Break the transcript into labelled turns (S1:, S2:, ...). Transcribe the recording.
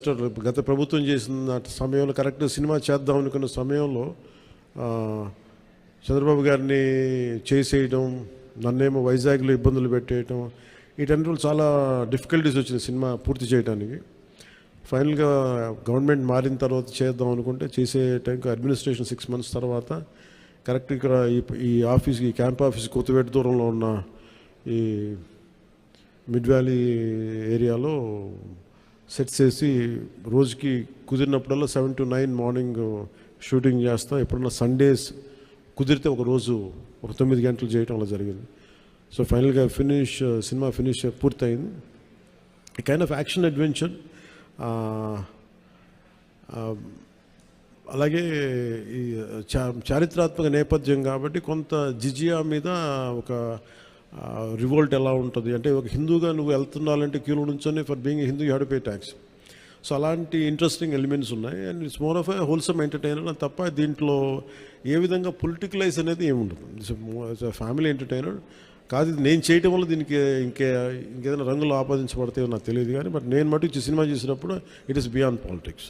S1: గత ప్రభుత్వం చేసిన సమయంలో కరెక్ట్ సినిమా చేద్దాం అనుకున్న సమయంలో చంద్రబాబు గారిని చేసేయడం నన్నేమో వైజాగ్లో ఇబ్బందులు పెట్టేయటం వీటన్నిటి చాలా డిఫికల్టీస్ వచ్చింది సినిమా పూర్తి చేయడానికి ఫైనల్గా గవర్నమెంట్ మారిన తర్వాత చేద్దాం అనుకుంటే చేసే టైంకి అడ్మినిస్ట్రేషన్ సిక్స్ మంత్స్ తర్వాత కరెక్ట్ ఇక్కడ ఈ ఈ ఆఫీస్ ఈ క్యాంప్ ఆఫీస్ కొత్తవేట దూరంలో ఉన్న ఈ మిడ్ వ్యాలీ ఏరియాలో సెట్ చేసి రోజుకి కుదిరినప్పుడల్లా seven to nine morning shooting చేస్తాం. ఎప్పుడన్నా సండేస్ కుదిరితే ఒక రోజు ఒక తొమ్మిది గంటలు చేయటం అలా జరిగింది. సో ఫైనల్గా ఫినిష్ సినిమా ఫినిష్ పూర్తయింది. ఈ కైండ్ ఆఫ్ యాక్షన్ అడ్వెంచర్ అలాగే ఈ చా చారిత్రాత్మక నేపథ్యం కాబట్టి కొంత జిజియా మీద ఒక రివోల్ట్ ఎలా ఉంటుంది? అంటే ఒక హిందూగా నువ్వు వెళ్తున్నాలంటే క్యూలో నుంచొని for being Hindu you had pay tax so అలాంటి ఇంట్రెస్టింగ్ ఎలిమెంట్స్ ఉన్నాయి. And it's more of a wholesome entertainer తప్ప దీంట్లో ఏ విధంగా పొలిటికలైజ్ అనేది ఏముండదు. ఫ్యామిలీ ఎంటర్టైనర్ కాదు ఇది నేను చేయటం వల్ల దీనికి ఇంకే ఇంకేదైనా రంగులు ఆపాదించబడతాయో నాకు తెలియదు కానీ బట్ నేను మటుకు సినిమా చేసినప్పుడు ఇట్ ఇస్ బియాండ్ పాలిటిక్స్